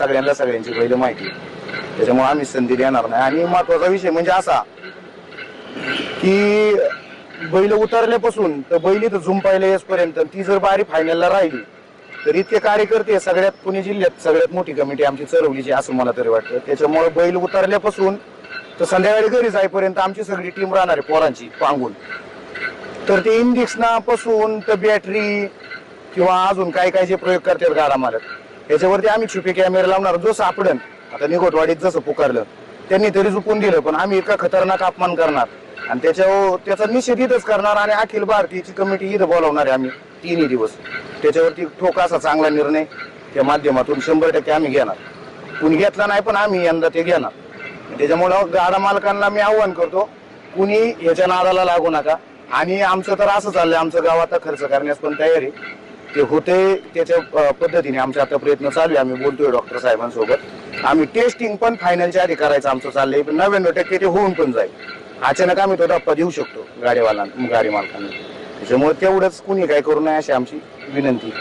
सगळ्यांना सगळ्यांची बैल माहिती. त्याच्यामुळे आम्ही संधी देणार नाही. आणि महत्त्वाचा विषय म्हणजे असा की बैल उतरल्यापासून तर बैल इथं झुंपायला येसपर्यंत ती जर बारी फायनलला राहिली तर इतके कार्यकर्ते सगळ्यात पुणे जिल्ह्यात सगळ्यात मोठी कमिटी आमची चरवलीची असं मला तरी वाटतं. त्याच्यामुळे बैल उतरल्यापासून तर संध्याकाळी घरी जाईपर्यंत आमची सगळी टीम राहणार आहे पोरांची पांगून. तर ते इंडिक्सना पासून तर बॅटरी किंवा अजून काय काय जे प्रयोग करतात गाडा मालक त्याच्यावरती आम्ही छुपे कॅमेरा लावणार. जो सापडन आता निघोटवाडीत जसं पुकारलं त्यांनी तरी चुकून दिलं पण आम्ही इतका खतरनाक अपमान करणार. आणि त्याच्या त्याचा निषेध इथंच करणार आणि अखिल भारतीयची कमिटी इथं बोलावणार आहे आम्ही तिन्ही दिवस. त्याच्यावरती ठोक असा चांगला निर्णय त्या माध्यमातून शंभर टक्के आम्ही घेणार. कुणी घेतला नाही पण आम्ही यंदा ते घेणार. त्याच्यामुळं गाडा मालकांना मी आव्हान करतो कुणी याच्या नादाला लागू नका. आणि आमचं तर असं चाललंय आमचं गाव आता खर्च करण्यास पण तयार आहे. ते होते त्याच्या पद्धतीने आमचे आता प्रयत्न चालू आहे. आम्ही बोलतोय डॉक्टर साहेबांसोबत. आम्ही टेस्टिंग पण फायनलच्या आधी करायचं आमचं चाललंय. पण नव्याण्णव टक्के ते होऊन पण जाईल. अचानक आम्ही तो धप्पा देऊ शकतो गाडीवाला गाडी मालकांना. त्याच्यामुळे तेवढंच कुणी काय करू नये अशी आमची विनंती.